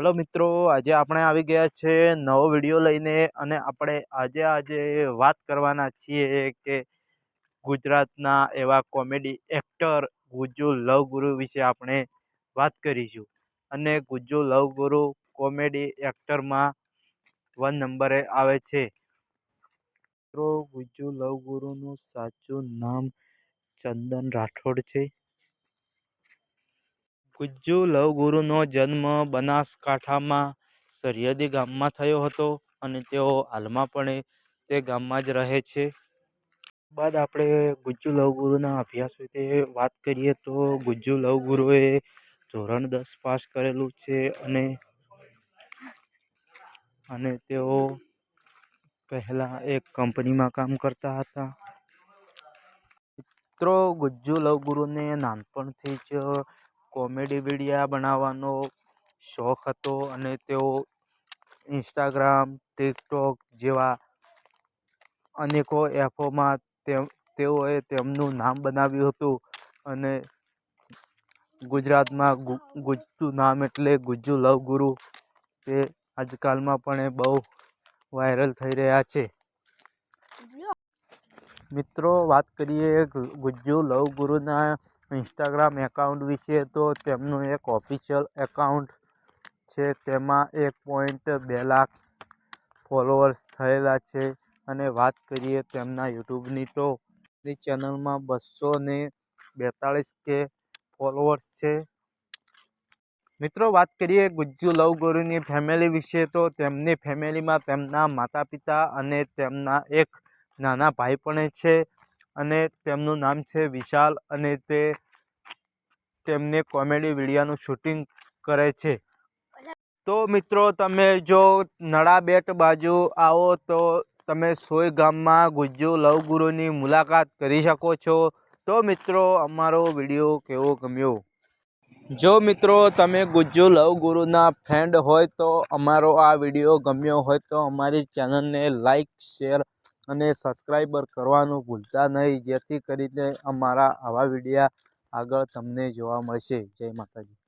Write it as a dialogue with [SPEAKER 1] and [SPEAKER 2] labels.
[SPEAKER 1] Hello મિત્રો, આજે આપણે આવી ગયા છે નવો વીડિયો લઈને અને આપણે આજે આજે વાત કરવાના છીએ કે ગુજરાતના એવા કોમેડી એક્ટર ગુજ્જુ લવગુરુ વિશે આપણે વાત કરીશું. અને ગુજ્જુ લવગુરુ કોમેડી એક્ટરમાં વન નંબરે આવે છે. મિત્રો ગુજ્જુ લવગુરુનું સાચું નામ ચંદન રાઠોડ છે. ગુજ્જુ લવગુરુનો જન્મ બનાસકાંઠામાં સરિયદી ગામમાં થયો હતો અને તેઓ હાલમાં પણ તે ગામમાં જ રહે છે. બાદ આપણે ગુજ્જુ લવગુરુના અભ્યાસ વિશે વાત કરીએ તો ગુજ્જુ લવગુરુએ ધોરણ દસ પાસ કરેલું છે અને અને તેઓ પહેલાં એક કંપનીમાં કામ કરતા હતા. મિત્રો ગુજ્જુ લવગુરુને નાનપણથી જ કોમેડી વિડીયા બનાવવાનો શોખ હતો અને તેઓ ઇન્સ્ટાગ્રામ, ટિકટોક જેવા અનેકો એપોમાં તેઓએ તેમનું નામ બનાવ્યું હતું અને ગુજરાતમાં ગુજતું નામ એટલે ગુજ્જુ લવ ગુરુ તે આજકાલમાં પણ એ બહુ વાયરલ થઈ રહ્યા છે. મિત્રો વાત કરીએ ગુજ્જુ લવગુરુના ઇન્સ્ટાગ્રામ એકાઉન્ટ વિશે તો તેમનું એક ઓફિશિયલ એકાઉન્ટ છે. તેમાં એક પોઈન્ટ બે લાખ ફોલોઅર્સ થયેલા છે. અને વાત કરીએ તેમના યુટ્યુબની તો ચેનલમાં બસો ને બેતાળીસ કે ફોલોઅર્સ છે. મિત્રો, વાત કરીએ ગુજ્જુ લવગુરુની ફેમિલી વિશે તો તેમની ફેમિલીમાં તેમના માતા પિતા અને તેમના એક નાના ભાઈ પણ છે. અને તેમનું નામ છે વિશાલ અને તે તેમને કોમેડી વિડીયાનું શૂટિંગ કરે છે. તો મિત્રો, તમે જો નળાબેટ બાજુ આવો તો તમે સોય ગામમાં ગુજ્જુ લવગુરુની મુલાકાત કરી શકો છો. તો મિત્રો, અમારો વીડિયો કેવો ગમ્યો? જો મિત્રો, તમે ગુજ્જુ લવગુરુના ફ્રેન્ડ હોય તો અમારો આ વીડિયો ગમ્યો હોય તો અમારી ચેનલને લાઈક શેર અને સબસ્ક્રાઈબર કરવાનું ભૂલતા નહીં. જેથી કરીને અમારા આવા વિડીયા આગળ તમને જોવા મળશે. જય માતાજી.